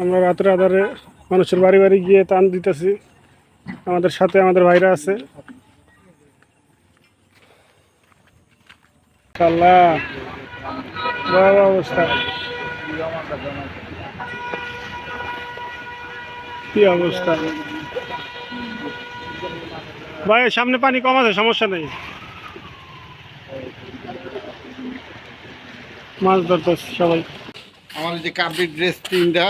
আমরা রাত্রে আধারে মানুষের বাড়ি বাড়ি গিয়ে টান দিতেছি। আমাদের সাথে আমাদের ভাইরা আছে। অবস্থা। কি অবস্থা? ভাই, সামনে পানি কম আছে, সমস্যা নেই। মাছ ধরতেছে সবাই। এই যে কার্পেট ড্রেস তিনটা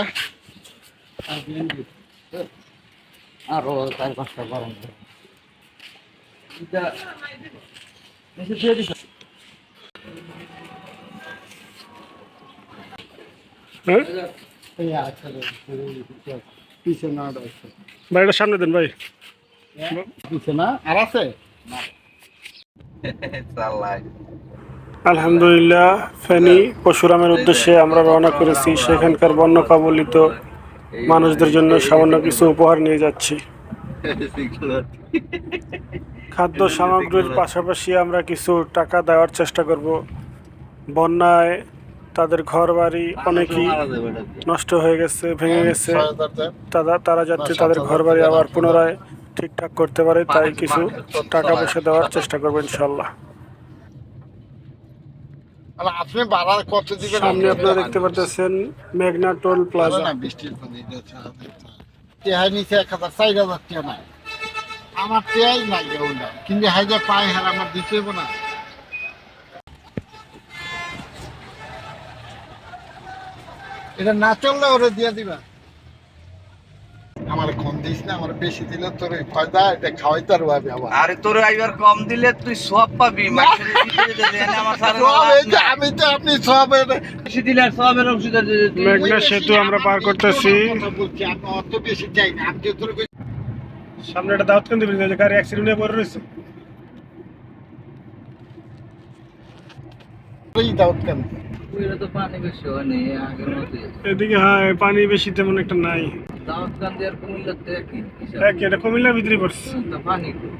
আরও সামনে দেন ভাই। আলহামদুলিল্লাহ ফেনী পরশুরামের উদ্দেশ্যে আমরা রওনা করেছি। সেখানকার বন্য কবলিত মানুষদের জন্য সামান্য কিছু উপহার নিয়ে যাচ্ছি। খাদ্য সামগ্রীর পাশাপাশি আমরা কিছু টাকা দেওয়ার চেষ্টা করব। বন্যায় তাদের ঘর বাড়ি অনেকই নষ্ট হয়ে গেছে ভেঙে গেছে। হাজার দেন। তারা তারা যাতে তাদের ঘর বাড়ি আবার পুনরায় ঠিকঠাক করতে পারে তাই কিছু টাকা পয়সা দেওয়ার চেষ্টা করব ইনশাল্লাহ। আপনি বাড়ার কত দিবেন সামনে আপনারা দেখতে পাচ্ছেন মেঘনা টোল প্লাজা না বৃষ্টির পানি টেহাই নিচে এক হাজার চার হাজার নাই। আমার টেহাই নাই ওটা কিন্তু হাইজা পায়ে হার আমার দিতে না। এটা না চললে ওরে দিয়ে দিবা। দিস না আমার বেশি দিলে তোর ফায়দা এটা খাওয়াইতে পারব আমি আবার। আরে তোর আইবার কম দিলে তুই সব পাবি মাসের ভিতরে দে দেন আমার সারা সব এই যে আমি তো আপনি সব বেশি দিলে আর সবের অংশীদার দিয়ে দে তুই। মেঘনা সেতু আমরা পার করতেছি। কথা বলছি আপনি অত বেশি চাই না আমি তোর সামনে একটা দিবেন যে গাড়ি অ্যাক্সিডেন্ট হয়ে পড়ে রয়েছে এদিকে হ্যাঁ পানি বেশি তেমন একটা নাই। একই। এটা কুমিল্লার ভিতরে পড়ছে পানি কম।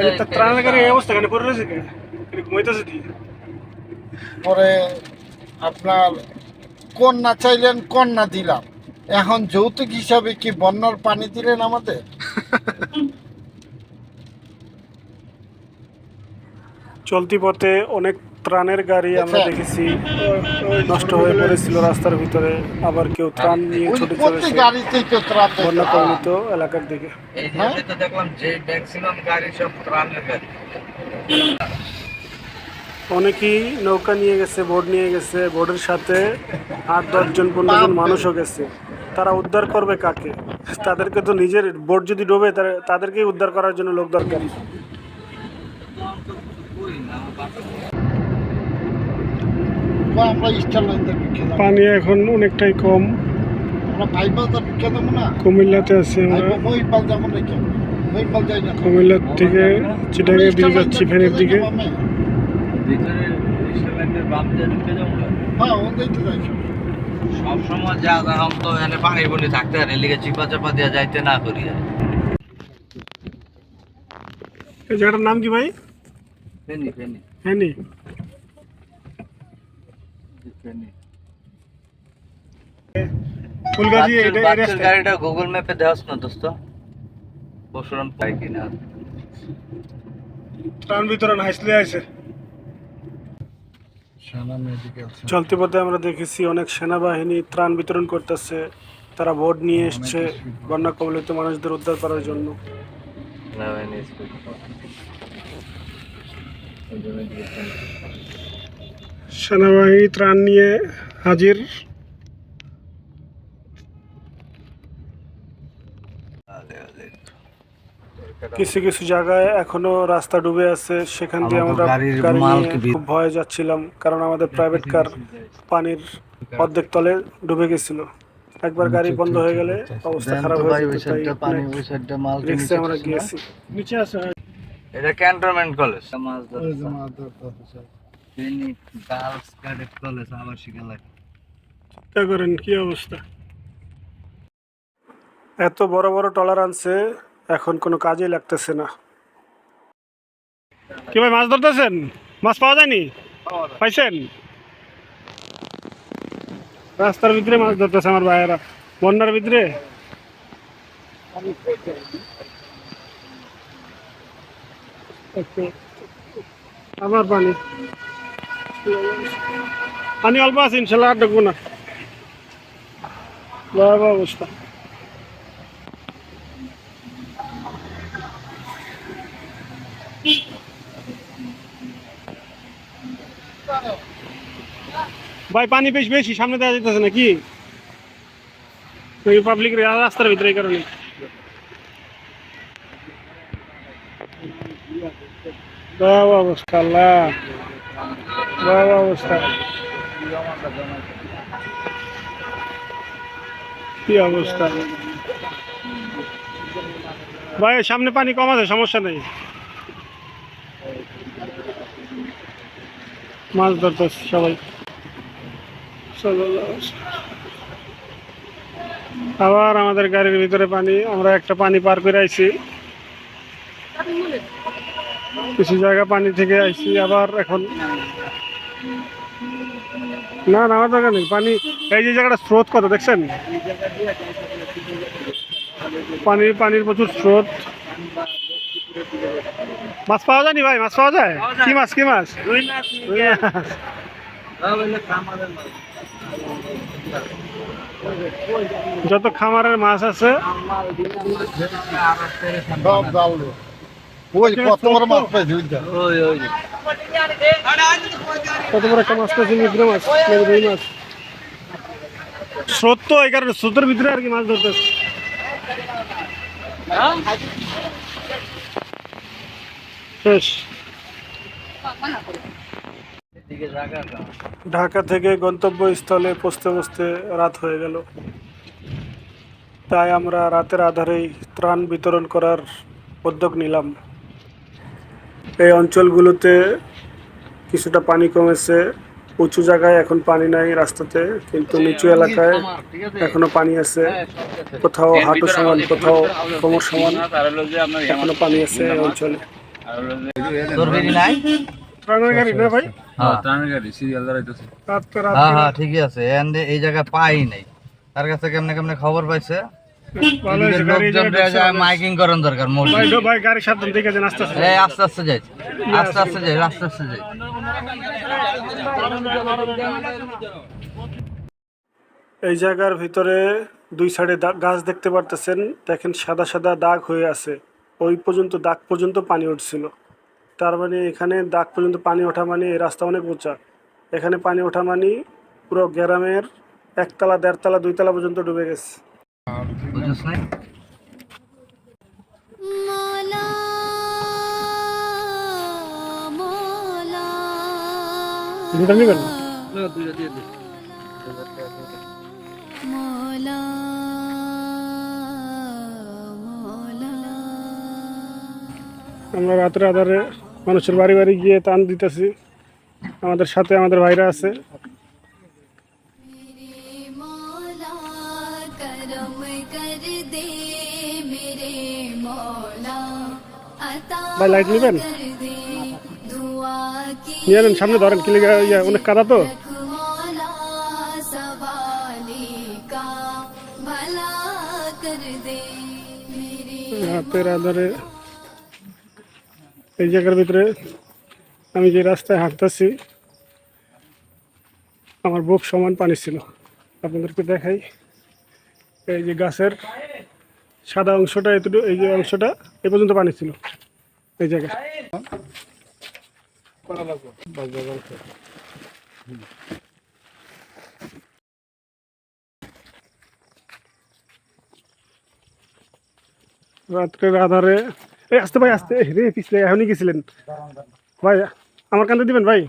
এই তো ত্রাণের গাড়ি এই অবস্থা কেন পড়ে রয়েছে কে? ঘুমাইতেছে কি? পরে আপনার কন্যা চাইলেন কন্যা দিলাম। এখন যৌতুক হিসাবে কি বন্যার পানি দিলেন আমাদের? চলতি পথে অনেক ত্রাণের গাড়ি আমরা। দেখেছি নষ্ট হয়ে পড়েছিল রাস্তার ভিতরে আবার কেউ ত্রাণ নিয়ে ছুটে চলেছে বন্যা এলাকার দিকে। অনেকেই নৌকা নিয়ে গেছে বোট নিয়ে গেছে বোটের সাথে আট দশজন পনেরো জন মানুষও গেছে। তারা উদ্ধার করবে কাকে? তাদেরকে তো নিজের বোট যদি ডোবে তারা- তাদেরকেই উদ্ধার করার জন্য লোক দরকার। আমরা পানি এখন অনেকটাই কম। আমরা দেবো না? কুমিল্লাতে আছি আমরা। রেখে মহিপাল যাই না কুমিল্লার থেকে চিটাগের দিকে যাচ্ছি ফেনীর দিকে। ভিতরে রেস্টুরেন্টের বাম দিয়ে ঢুকে যাব হ্যাঁ ওদের তো যাই সব সময় যা তো এখানে পানি বনি থাকতে পারে লিগে চিপা চাপা দিয়ে যাইতে না করি আর। এই জায়গাটার নাম কি ভাই? ফেনি ফেনি। হ্যাঁ নি ফেনি? ফুলগাছি বাচ্চার- এটা এটা গাড়িটা গুগল ম্যাপে দেওয়াস না দোস্ত। পরশুরাম পাই কিনা। ত্রাণ বিতরণ হাসলে আছে। সানা চলতি পথে আমরা দেখেছি অনেক সেনাবাহিনী ত্রাণ বিতরণ করতেছে। তারা বোট নিয়ে এসছে বন্যা কবলিত মানুষদের উদ্ধার করার জন্য। সেনাবাহিনী ত্রাণ নিয়ে হাজির। কিছু কিছু জায়গায় এখনও রাস্তা ডুবে আছে সেখান দিয়ে আমরা গাড়ি নিয়ে খুব ভয়ে যাচ্ছিলাম কারণ আমাদের প্রাইভেট কার পানির অর্ধেক তলে ডুবে গেছিল। একবার গাড়ি বন্ধ হয়ে গেলে অবস্থা খারাপ হয়ে যেত তাই রিক্সে আমরা গিয়েছি। নিচে আছে। এটা ক্যান্টনমেন্ট কলেজ চিন্তা করেন, কি অবস্থা? এত বড় বড় টলার আনছে এখন কোনো কাজেই লাগতেছে না। কি ভাই, মাছ ধরতেছেন? মাছ পাওয়া যায়নি? পাইছেন? রাস্তার ভিতরে মাছ ধরতেছে আমার ভাইয়েরা। বন্যার ভিতরে? আমার পানি। পানি অল্প আছে ইনশাল্লাহ আর ঢুকবো না ভয়াবহ অবস্থা ভাই, পানি বেশ বেশি, সামনে দেওয়া যেতেছে নাকি? পাবলিক রাস্তার ভিতরে এই কারণে। ভয়াবহ অবস্থা, আল্লাহ। ভয়াবহ অবস্থা। কি অবস্থা? ভাই সামনে পানি কম আছে, সমস্যা নেই। মাছ ধরতেছে সবাই। আবার আমাদের গাড়ির ভিতরে পানি, আমরা একটা পানি পার করে আইছি। কিছু জায়গা পানি থেকে আইছি আবার এখন না না আমার দরকার নেই। পানি এই যে জায়গাটা স্রোত কত দেখছেন? পানির পানির প্রচুর স্রোত। মাছ পাওয়া যায়নি ভাই? মাছ পাওয়া যায়? কি মাছ কি মাছ? যত খামারের মাছ আছে সব জাল দে। ওই কত বড় মাছ পাইছি ওই ওই কত বড় একটা মাছ পেয়েছি মিদ্র মাছ রুই মাছ। স্রোত তো এই কারণে স্রোতের ভিতরে আর কি মাছ ধরতেছে। শেষ। ঢাকা থেকে গন্তব্যস্থলে পৌঁছতে পৌঁছতে রাত হয়ে গেল। তাই আমরা রাতের আধারেই ত্রাণ বিতরণ করার উদ্যোগ নিলাম। এই অঞ্চলগুলোতে কিছুটা পানি কমেছে। উঁচু জায়গায় এখন পানি নাই রাস্তাতে কিন্তু নিচু এলাকায় এখনও পানি আছে। হ্যাঁ। কোথাও হাঁটু সমান কোথাও কোমর সমান এখনও পানি আছে এই অঞ্চলে। না ভাই? হ্যাঁ হ্যাঁ ঠিকই আছে। এই জায়গা পাই নাই। তার কাছে কেমনে কেমনে খবর পাইছে? মাইকিং করার দরকার ভাই গাড়ি সাবধান আস্তে আস্তে এই আস্তে আস্তে যাই আস্তে আস্তে যাই আস্তে আস্তে যাই। এই জায়গার ভিতরে দুই সাইডে গাছ দেখতে পারতেছেন দেখেন সাদা সাদা দাগ হয়ে আছে। ওই পর্যন্ত দাগ পর্যন্ত পানি উঠছিল। তার মানে এখানে দাগ পর্যন্ত পানি ওঠা মানে এই রাস্তা অনেক উঁচা। এখানে পানি ওঠা মানে পুরো গ্রামের একতলা দেড়তলা দুইতলা পর্যন্ত ডুবে গেছে। আমরা রাতের আধারে মানুষের বাড়ি বাড়ি গিয়ে টান দিতেছি। আমাদের সাথে আমাদের ভাইরা আছে। ভাই লাইট নেবেন? নিয়ে নেন, সামনে ধরেন কিলে ইয়ে অনেক কাদা তো। হাতের আধারে এই জায়গার ভিতরে আমি যে রাস্তায় হাঁটতেছি, আমার বুক সমান পানি ছিল। আপনাদেরকে দেখাই, এই যে গাছের সাদা অংশটা, এতটুকু, এই যে অংশটা, এ পর্যন্ত পানি ছিল। এই জায়গায়। রাত্রের আধারে। এই আসতে ভাই আসতে। রে পিছলে এখনই গেছিলেন। ভাই আমার কান্দে দিবেন ভাই?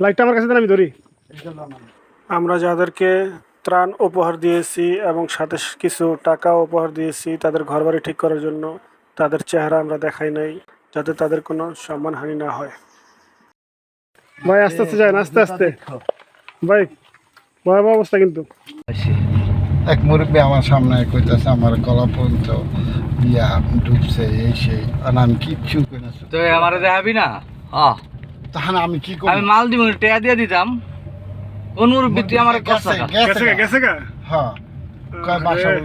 লাইটটা আমার কাছে দেন আমি ধরি। আমরা যাদেরকে ত্রাণ উপহার দিয়েছি এবং সাথে কিছু টাকা উপহার দিয়েছি তাদের ঘরবাড়ি ঠিক করার জন্য তাদের চেহারা আমরা দেখাই নাই যাতে তাদের কোনো সম্মানহানি না হয়। ভাই আস্তে আস্তে যায় আস্তে আস্তে। ভাই ভয়াবহ অবস্থা কিন্তু। এক মুরব্বী আমার সামনে কইতাছে আমার গলা পর্যন্ত ইয়া ডুবছে এই সেই আর আমি কিচ্ছু কই তুই আমারে দেখাবি না? আহ তাহলে আমি কি করব আমি মাল দিব টেয়া দিয়ে দিতাম। কোন মুরব্বী তুই আমার কাছে গেছে গেছে গা। হ্যাঁ।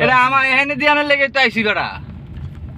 এটা আমার এখানে দিয়ে আনার লেগে তো আইছি গড়া।